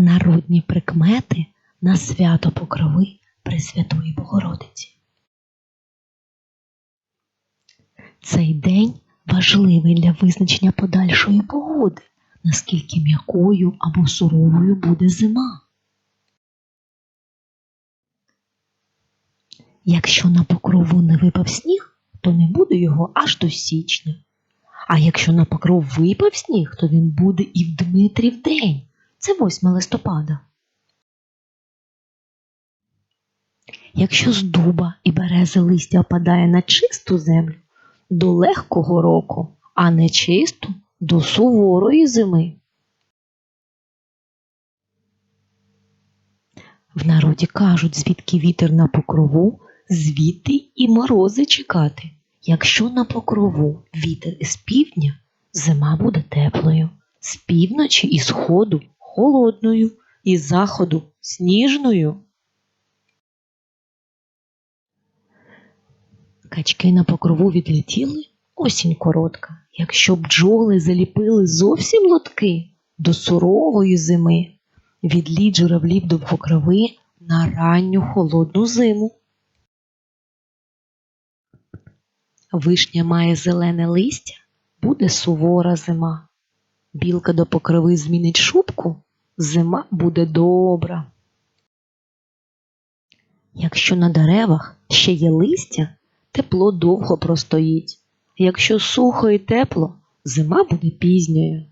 Народні прикмети на свято Покрови Пресвятої Богородиці. Цей день важливий для визначення подальшої погоди, наскільки м'якою або суровою буде зима. Якщо на покрову не випав сніг, то не буде його аж до січня. А якщо на покров випав сніг, то він буде і в Дмитрів день. Це 8 листопада. Якщо з дуба і берези листя опадає на чисту землю, до легкого року, а не чисту до суворої зими. В народі кажуть, звідки вітер на покрову, звідти і морози чекати. Якщо на покрову вітер із півдня, зима буде теплою, з півночі і сходу холодною, із заходу сніжною. Качки на покрову відлетіли, осінь коротка. Якщо бджоли заліпили зовсім лотки до сурової зими, відліт журавлів до покрови на ранню холодну зиму. Вишня має зелене листя, буде сувора зима. Білка до покрови змінить шубку, зима буде добра. Якщо на деревах ще є листя, тепло довго простоїть. Якщо сухо і тепло, зима буде пізньою.